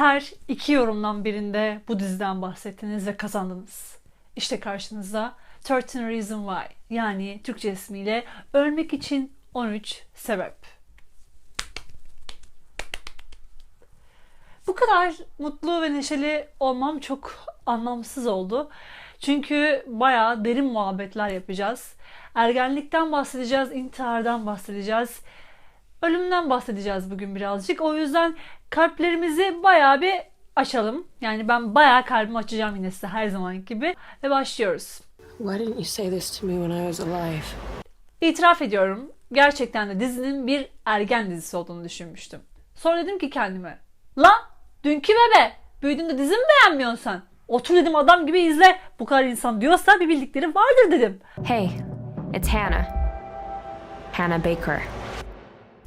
Her iki yorumdan birinde bu diziden bahsettiniz ve kazandınız. İşte karşınızda 13 Reason Why yani Türkçe ismiyle Ölmek için 13 Sebep. Bu kadar mutlu ve neşeli olmam çok anlamsız oldu. Çünkü bayağı derin muhabbetler yapacağız. Ergenlikten bahsedeceğiz, intihardan bahsedeceğiz. Ölümden bahsedeceğiz bugün birazcık. O yüzden kalplerimizi bayağı bir açalım. Yani ben bayağı kalbimi açacağım yine size her zaman gibi. Ve başlıyoruz. Why didn't you say this to me when I was alive? İtiraf ediyorum. Gerçekten de dizinin bir ergen dizisi olduğunu düşünmüştüm. Sonra dedim ki kendime. La dünkü bebe. Büyüdüğünde dizi mi beğenmiyorsun sen? Otur dedim adam gibi izle. Bu kadar insan diyorsa bir bildikleri vardır dedim. Hey, it's Hannah. Hannah Baker.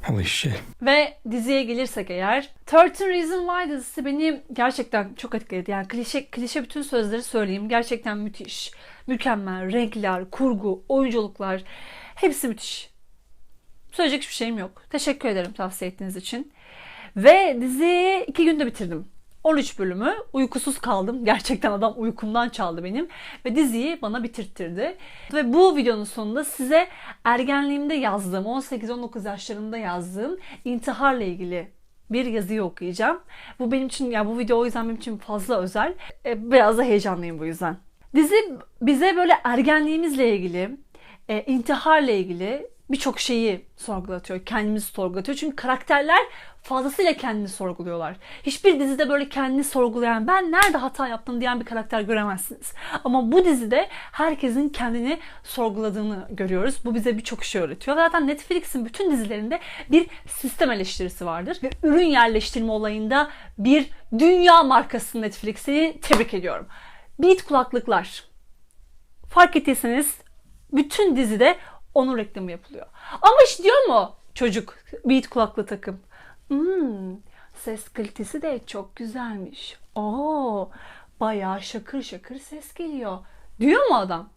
Holy shit. Ve diziye gelirsek eğer 13 Reason Why dizisi beni gerçekten çok etkiledi. Yani klişe, klişe bütün sözleri söyleyeyim. Gerçekten müthiş. Mükemmel. Renkler, kurgu, oyunculuklar. Hepsi müthiş. Söyleyecek hiçbir şeyim yok. Teşekkür ederim tavsiye ettiğiniz için. Ve diziyi iki günde bitirdim. 13 bölümü uykusuz kaldım. Gerçekten adam uykumdan çaldı benim. Ve diziyi bana bitirttirdi. Ve bu videonun sonunda size ergenliğimde yazdığım, 18-19 yaşlarında yazdığım intiharla ilgili bir yazıyı okuyacağım. Bu benim için, ya bu video o yüzden benim için fazla özel. E, Biraz da heyecanlıyım bu yüzden. Dizi bize böyle ergenliğimizle ilgili, e, intiharla ilgili birçok şeyi sorgulatıyor. Kendimizi sorgulatıyor. Çünkü karakterler fazlasıyla kendini sorguluyorlar. Hiçbir dizide böyle kendini sorgulayan ben nerede hata yaptım diyen bir karakter göremezsiniz. Ama bu dizide herkesin kendini sorguladığını görüyoruz. Bu bize birçok şey öğretiyor. Zaten Netflix'in bütün dizilerinde bir sistem eleştirisi vardır. Ve ürün yerleştirme olayında bir dünya markası Netflix'i tebrik ediyorum. Beat kulaklıklar. Fark ettiyseniz bütün dizide onun reklamı yapılıyor. Ama hiç diyor mu çocuk Beat kulaklı takım? Hmm, ses kalitesi de çok güzelmiş. Oo, bayağı şakır şakır ses geliyor. Diyor mu adam?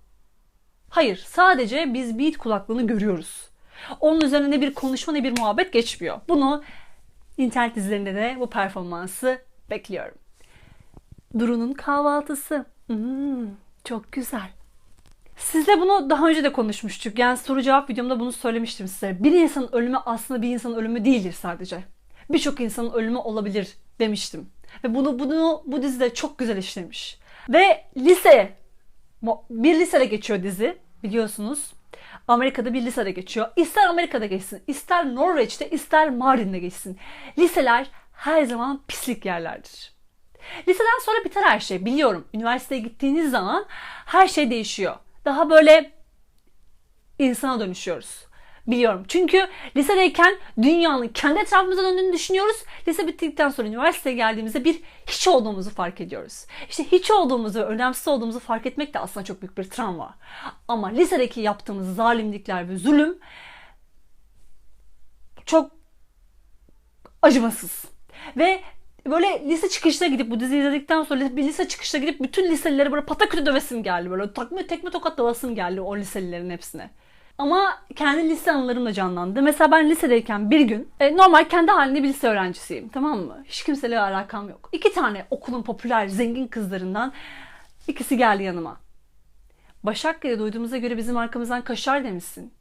Hayır, sadece biz Beat kulaklığını görüyoruz. Onun üzerine ne bir konuşma ne bir muhabbet geçmiyor. Bunu internet dizilerinde de bu performansı bekliyorum. Duru'nun kahvaltısı. Hmm, çok güzel. Sizle bunu daha önce de konuşmuştuk. Yani soru cevap videomda bunu söylemiştim size. Bir insanın ölümü aslında bir insanın ölümü değildir sadece. Birçok insanın ölümü olabilir demiştim. Ve bunu bunu bu dizide çok güzel işlemiş. Ve lise bir lisede geçiyor dizi biliyorsunuz. Amerika'da bir lisede geçiyor. İster Amerika'da geçsin, ister Norveç'te, ister Mardin'de geçsin. Liseler her zaman pislik yerlerdir. Liseden sonra biter her şey. Biliyorum. Üniversiteye gittiğiniz zaman her şey değişiyor. Daha böyle insana dönüşüyoruz. Biliyorum. Çünkü lisedeyken dünyanın kendi etrafımıza döndüğünü düşünüyoruz. Lise bittikten sonra üniversiteye geldiğimizde bir hiç olduğumuzu fark ediyoruz. İşte hiç olduğumuzu, önemsiz olduğumuzu fark etmek de aslında çok büyük bir travma. Ama lisedeki yaptığımız zalimlikler ve zulüm çok acımasız. Ve böyle lise çıkışına gidip bu diziyi izledikten sonra bir lise çıkışına gidip bütün liselileri böyle pataküte dövesim geldi. Böyle takma tekme tokat dövasım geldi o liselilerin hepsine. Ama kendi lise anılarım da canlandı. Mesela ben lisedeyken bir gün e, normal kendi halinde bir lise öğrencisiyim tamam mı? Hiç kimseyle alakam yok. İki tane okulun popüler zengin kızlarından ikisi geldi yanıma. Başak diye duyduğumuza göre bizim arkamızdan kaşar demişsin.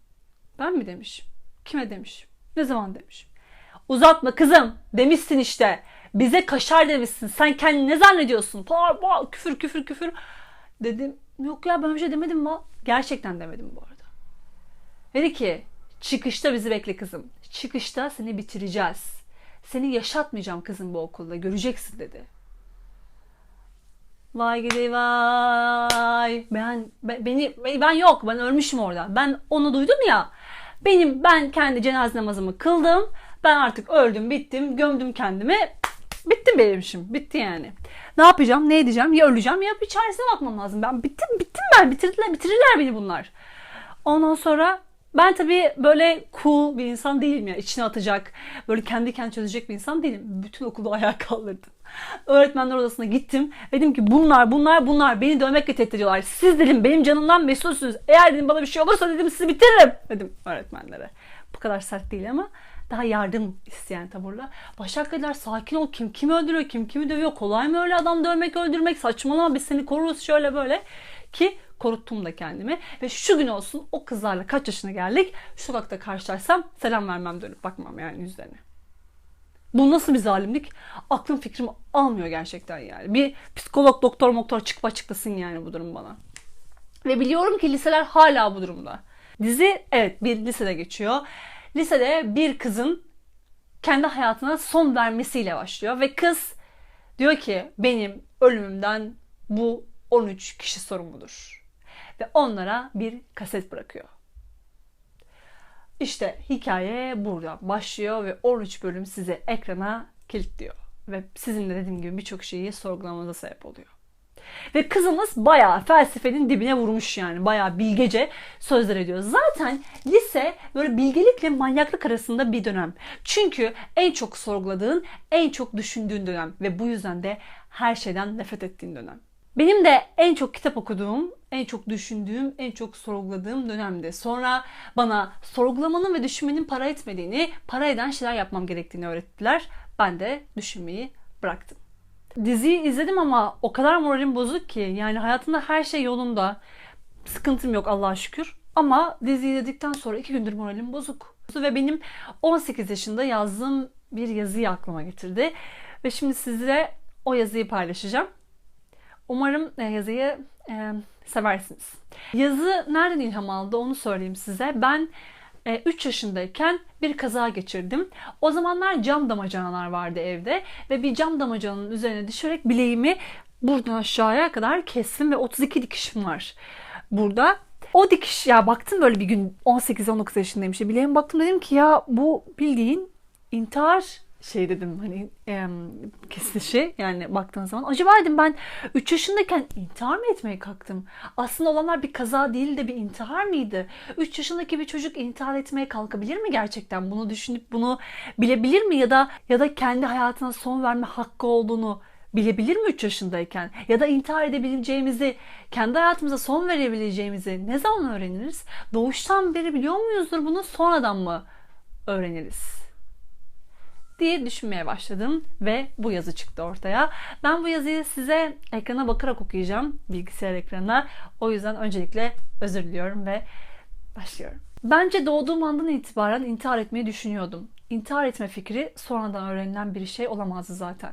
Ben mi demiş? Kime demiş? Ne zaman demiş? Uzatma kızım demişsin işte. Bize kaşar demişsin. Sen kendini ne zannediyorsun? Par, par, küfür küfür küfür. Dedim yok ya ben bir şey demedim mi? Gerçekten demedim bu arada. Dedi ki çıkışta bizi bekle kızım. Çıkışta seni bitireceğiz. Seni yaşatmayacağım kızım bu okulda. Göreceksin dedi. Vay gidi vay. Ben, ben beni ben yok. Ben ölmüşüm orada. Ben onu duydum ya. Benim ben kendi cenaze namazımı kıldım. Ben artık öldüm, bittim, gömdüm kendimi. Bittim benim işim. Bitti yani. Ne yapacağım? Ne edeceğim? Ya öleceğim ya bir çaresine bakmam lazım. Ben bittim, bittim ben. Bitirdiler, bitirirler beni bunlar. Ondan sonra ben tabii böyle cool bir insan değilim ya. İçine atacak, böyle kendi kendine çözecek bir insan değilim. Bütün okulu ayağa kaldırdım. Öğretmenler odasına gittim. Dedim ki bunlar, bunlar, bunlar beni dövmekle tehdit ediyorlar. Siz dedim benim canımdan mesulsünüz. Eğer dedim bana bir şey olursa dedim sizi bitiririm dedim öğretmenlere. Bu kadar sert değil ama daha yardım isteyen tavırla. Başak dediler sakin ol kim kimi öldürüyor kim kimi dövüyor kolay mı öyle adam dövmek öldürmek saçmalama biz seni koruruz şöyle böyle ki koruttum da kendimi ve şu gün olsun o kızlarla kaç yaşına geldik sokakta karşılaşsam selam vermem dönüp bakmam yani yüzlerine. Bu nasıl bir zalimlik? Aklım fikrim almıyor gerçekten yani. Bir psikolog, doktor, moktor çıkıp açıklasın yani bu durum bana. Ve biliyorum ki liseler hala bu durumda. Dizi evet bir lisede geçiyor. Lisede bir kızın kendi hayatına son vermesiyle başlıyor. Ve kız diyor ki benim ölümümden bu 13 kişi sorumludur. Ve onlara bir kaset bırakıyor. İşte hikaye burada başlıyor ve 13 bölüm size ekrana kilitliyor. Ve sizin de dediğim gibi birçok şeyi sorgulamanıza sebep oluyor. Ve kızımız bayağı felsefenin dibine vurmuş yani. Bayağı bilgece sözler ediyor. Zaten lise böyle bilgelikle manyaklık arasında bir dönem. Çünkü en çok sorguladığın, en çok düşündüğün dönem. Ve bu yüzden de her şeyden nefret ettiğin dönem. Benim de en çok kitap okuduğum, en çok düşündüğüm, en çok sorguladığım dönemdi. Sonra bana sorgulamanın ve düşünmenin para etmediğini, para eden şeyler yapmam gerektiğini öğrettiler. Ben de düşünmeyi bıraktım. Diziyi izledim ama o kadar moralim bozuk ki yani hayatımda her şey yolunda. Sıkıntım yok Allah'a şükür. Ama diziyi izledikten sonra iki gündür moralim bozuk. Ve benim 18 yaşında yazdığım bir yazıyı aklıma getirdi. Ve şimdi sizlere o yazıyı paylaşacağım. Umarım e, yazıyı e, seversiniz. Yazı nereden ilham aldı onu söyleyeyim size. Ben 3 yaşındayken bir kaza geçirdim. O zamanlar cam damacanalar vardı evde ve bir cam damacananın üzerine düşerek bileğimi buradan aşağıya kadar kestim ve 32 dikişim var burada. O dikiş ya baktım böyle bir gün 18-19 yaşındayım işte bileğime baktım dedim ki ya bu bildiğin intihar şey dedim hani e, kesilişi yani baktığın zaman acaba dedim ben 3 yaşındayken intihar mı etmeye kalktım? Aslında olanlar bir kaza değil de bir intihar mıydı? 3 yaşındaki bir çocuk intihar etmeye kalkabilir mi gerçekten? Bunu düşünüp bunu bilebilir mi ya da ya da kendi hayatına son verme hakkı olduğunu bilebilir mi 3 yaşındayken? Ya da intihar edebileceğimizi, kendi hayatımıza son verebileceğimizi ne zaman öğreniriz? Doğuştan beri biliyor muyuzdur bunu sonradan mı öğreniriz? Diye düşünmeye başladım ve bu yazı çıktı ortaya. Ben bu yazıyı size ekrana bakarak okuyacağım, bilgisayar ekranına. O yüzden öncelikle özür diliyorum ve başlıyorum. Bence doğduğum andan itibaren intihar etmeyi düşünüyordum. İntihar etme fikri sonradan öğrenilen bir şey olamazdı zaten.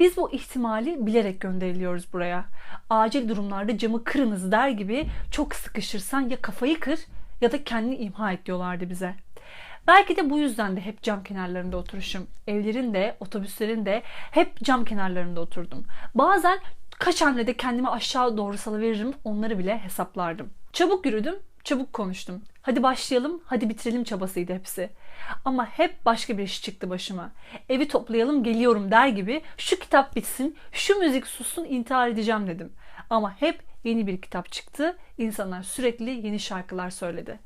Biz bu ihtimali bilerek gönderiliyoruz buraya. Acil durumlarda camı kırınız der gibi çok sıkışırsan ya kafayı kır ya da kendini imha et diyorlardı bize. Belki de bu yüzden de hep cam kenarlarında oturuşum. Evlerin de, otobüslerin de hep cam kenarlarında oturdum. Bazen kaç hamlede kendimi aşağı doğru salıveririm onları bile hesaplardım. Çabuk yürüdüm, çabuk konuştum. Hadi başlayalım, hadi bitirelim çabasıydı hepsi. Ama hep başka bir iş çıktı başıma. Evi toplayalım, geliyorum der gibi şu kitap bitsin, şu müzik sussun, intihar edeceğim dedim. Ama hep yeni bir kitap çıktı. İnsanlar sürekli yeni şarkılar söyledi.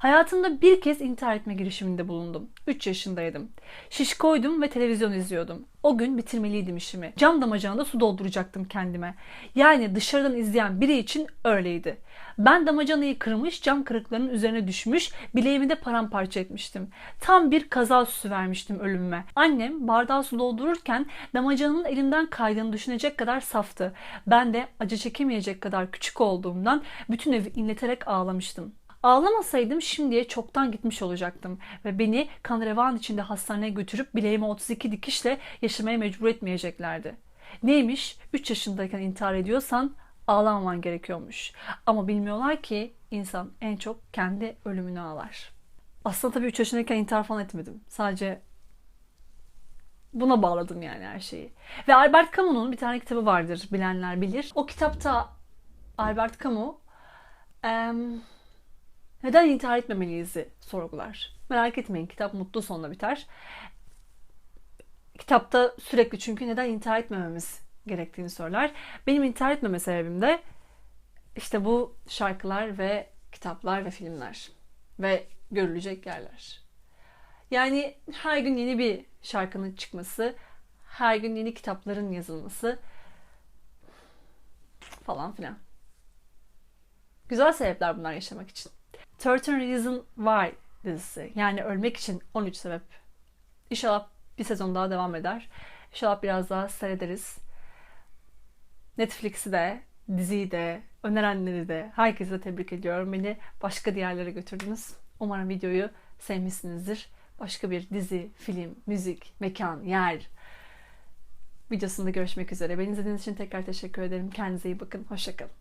Hayatımda bir kez intihar etme girişiminde bulundum. 3 yaşındaydım. Şiş koydum ve televizyon izliyordum. O gün bitirmeliydim işimi. Cam damacanada su dolduracaktım kendime. Yani dışarıdan izleyen biri için öyleydi. Ben damacanayı kırmış, cam kırıklarının üzerine düşmüş, bileğimi de paramparça etmiştim. Tam bir kaza süsü vermiştim ölümüme. Annem bardağı su doldururken damacanın elimden kaydığını düşünecek kadar saftı. Ben de acı çekemeyecek kadar küçük olduğumdan bütün evi inleterek ağlamıştım. Ağlamasaydım şimdiye çoktan gitmiş olacaktım ve beni kan revan içinde hastaneye götürüp bileğime 32 dikişle yaşamaya mecbur etmeyeceklerdi. Neymiş? 3 yaşındayken intihar ediyorsan ağlamaman gerekiyormuş. Ama bilmiyorlar ki insan en çok kendi ölümünü ağlar. Aslında tabii 3 yaşındayken intihar falan etmedim. Sadece buna bağladım yani her şeyi. Ve Albert Camus'un bir tane kitabı vardır bilenler bilir. O kitapta Albert Camus em, neden intihar etmemeliyiz'i sorgular. Merak etmeyin kitap mutlu sonla biter. Kitapta sürekli çünkü neden intihar etmememiz gerektiğini söyler. Benim intihar etmeme sebebim de işte bu şarkılar ve kitaplar ve filmler ve görülecek yerler. Yani her gün yeni bir şarkının çıkması, her gün yeni kitapların yazılması falan filan. Güzel sebepler bunlar yaşamak için. 13 Reason Why dizisi. Yani ölmek için 13 sebep İnşallah bir sezon daha devam eder. İnşallah biraz daha seyrederiz. Netflix'i de, diziyi de, önerenleri de, herkese tebrik ediyorum. Beni başka diyarlara götürdünüz. Umarım videoyu sevmişsinizdir. Başka bir dizi, film, müzik, mekan, yer videosunda görüşmek üzere. Beni izlediğiniz için tekrar teşekkür ederim. Kendinize iyi bakın. Hoşçakalın.